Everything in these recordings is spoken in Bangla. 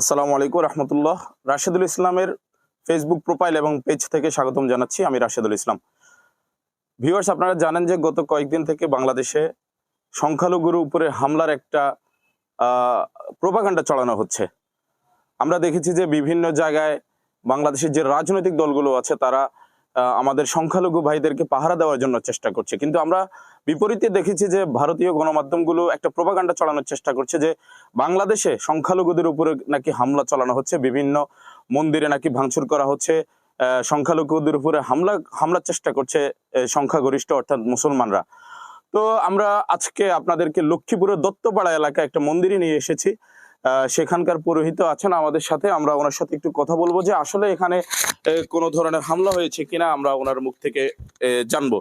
আসসালামু আলাইকুম রহমতুল্লাহ। রাশেদুল ইসলামের ফেসবুক প্রোফাইল এবং পেজ থেকে স্বাগতম জানাচ্ছি, আমি রাশেদুল ইসলাম। ভিউয়ার্স আপনারা জানেন যে গত কয়েকদিন থেকে বাংলাদেশে সংখ্যালঘুর উপরে হামলার একটা প্রোপাগান্ডা চালানো হচ্ছে। আমরা দেখেছি যে বিভিন্ন জায়গায় বাংলাদেশের যে রাজনৈতিক দলগুলো আছে, তারা আমাদের সংখ্যালঘু ভাইদেরকে পাহারা দেওয়ার জন্য চেষ্টা করছে। কিন্তু আমরা বিপরীতে দেখেছি যে ভারতীয় গণমাধ্যমগুলো একটা প্রোপাগান্ডা চালানোর চেষ্টা করছে যে বাংলাদেশে সংখ্যালঘুদের উপরে নাকি হামলা চালানো হচ্ছে, বিভিন্ন মন্দিরে নাকি ভাঙচুর করা হচ্ছে সংখ্যালঘুদের উপরে হামলা, হামলার চেষ্টা করছে সংখ্যাগরিষ্ঠ অর্থাৎ মুসলমানরা। তো আমরা আজকে আপনাদেরকে লক্ষ্মীপুরের দত্তপাড়া এলাকায় একটা মন্দিরে নিয়ে এসেছি। সেখানকার পুরোহিত আছেন আমাদের সাথে। আমরা ওনার সাথে একটু কথা বলব যে আসলে এখানে কোনো ধরনের হামলা হয়েছে কিনা আমরা ওনার মুখ থেকে জানব।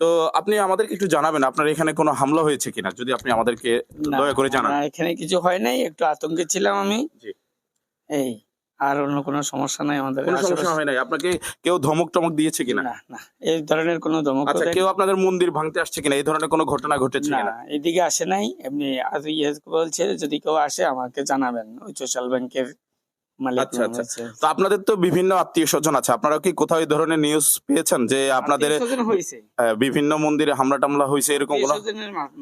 তো আপনি আমাদেরকে একটু জানাবেন আপনার এখানে কোনো হামলা হয়েছে কিনা? যদি আপনি আমাদেরকে দয়া করে জানান। এখানে কিছু হয় নাই একটু আতঙ্কে ছিলাম আমি। জি। এই আর অন্য কোনো সমস্যা নাই আমাদের কোনো সমস্যা হয় নাই? আপনাকে কেউ ধমক টমক দিয়েছে কিনা? না না এই ধরনের কোনো ধমক আচ্ছা কেউ আপনাদের মন্দির ভাঙতে আসছে কিনা? এই ধরনের কোনো ঘটনা ঘটেছে না এদিকে আসে নাই। এমনি আর ইয়ে বলছে যদি কেউ আসে আমাকে জানাবেন ওই সোশ্যাল ব্যাংকের আচ্ছা, আচ্ছা। তো আপনাদের তো বিভিন্ন আত্মীয় স্বজন আছে। আপনারা কি কোথাও এই ধরনের নিউজ পেয়েছেন যে আপনাদের বিভিন্ন মন্দিরে হামলা টামলা হয়েছে এরকম কোনো?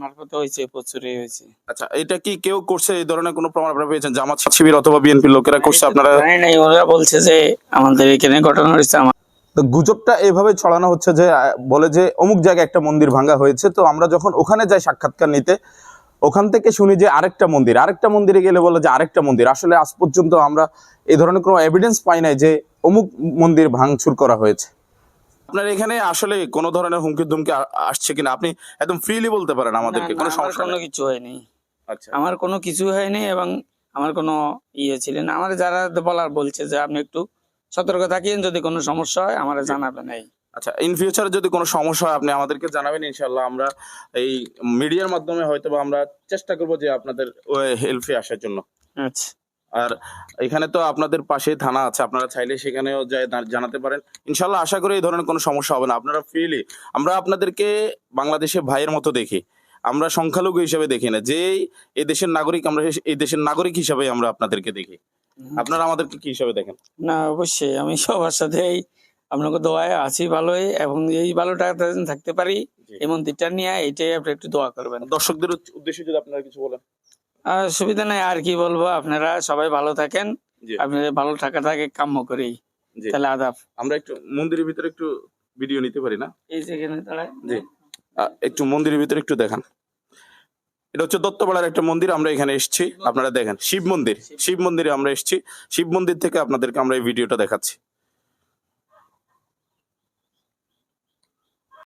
মারফতে হয়েছে প্রচুরই হয়েছে। আচ্ছা এটা কি কেউ করছে এই ধরনের কোনো প্রমাণ আপনারা পেয়েছেন? জামাত শিবির অথবা বিএনপির লোকেরা করছে আপনারা? জানি নাই ওরা বলছে যে আমাদের এখানে ঘটনা হয়েছে আমার তো গুজবটা এভাবে ছড়ানো হচ্ছে যে বলে যে অমুক জায়গায় একটা মন্দির ভাঙা হয়েছে তো আমরা যখন ওখানে যাই সাক্ষাৎকার নিতে ওখান থেকে শুনি যে আরেকটা মন্দির আরেকটা মন্দিরে গেলে বলে যে আরেকটা মন্দির। আসলে আজ পর্যন্ত আমরা এই ধরনের কোনো এভিডেন্স পাই নাই যে অমুক মন্দির ভাঙচুর করা হয়েছে। আপনার এখানে আসলে কোনো ধরনের হুমকি ধুমকি আসছে কিনা? আপনি একদম ফ্রিলি বলতে পারেন আমাদেরকে কোনো সমস্যা কোনো কিছু হয়নি। আচ্ছা। আমার কোনো কিছু হয়নি এবং আমার কোনো ইয়ে ছিল না। আমার যারা বলার বলছে যে আপনি একটু সতর্ক থাকিন যদি কোনো সমস্যা হয় আমার জানাবেন এই। আচ্ছা ইন ফিউচারে যদি কোনো সমস্যা হয় আপনি আমাদেরকে জানাবেন ইনশাল্লাহ আমরা এই মিডিয়ার মাধ্যমে হয়তো বা আমরা চেষ্টা করব যে আপনাদের হেল্পে আসার জন্য। আচ্ছা। আর এখানে তো আপনাদের পাশে থানা আছে আপনারা চাইলে সেখানেও জানাতে পারেন। ইনশাল্লাহ আশা করি এই ধরনের কোনো সমস্যা হবে না। আপনারা ফ্রিলি আমরা আপনাদেরকে বাংলাদেশে ভাইয়ের মতো দেখি। আমরা সংখ্যালঘু হিসেবে দেখি না। যে এই দেশের নাগরিক আমরা এই দেশের নাগরিক হিসেবে আমরা আপনাদেরকে দেখি। আপনারা আমাদেরকে কি হিসাবে দেখেন? না অবশ্যই। আমি সবার সাথে এই আপনাকে দোয়ায় আছি ভালোই এবং এই ভালোটা যেন থাকতে পারি। এই মন্দিরটা নিয়ে এটাই আপনি একটু দোয়া করবেন। দর্শকদের উদ্দেশ্যে যদি আপনারা কিছু বলেন। সুবিধা নাই আর কি বলব? আপনারা সবাই ভালো থাকেন। আপনাদের ভালো থাকাটাকে কাম্য করি। তাহলে আদাব। আমরা একটু মন্দিরের ভিতরে একটু ভিডিও নিতে পারি না? এই যেখানে দাঁড়ায়। জি। একটু মন্দিরের ভিতরে একটু দেখান। এটা হচ্ছে দত্তপাড়ার একটা মন্দির আমরা এখানে এসেছি। আপনারা দেখেন শিব মন্দির। শিব মন্দিরে। আমরা এসেছি। শিব মন্দির থেকে আপনাদেরকে আমরা এই ভিডিওটা দেখাচ্ছি।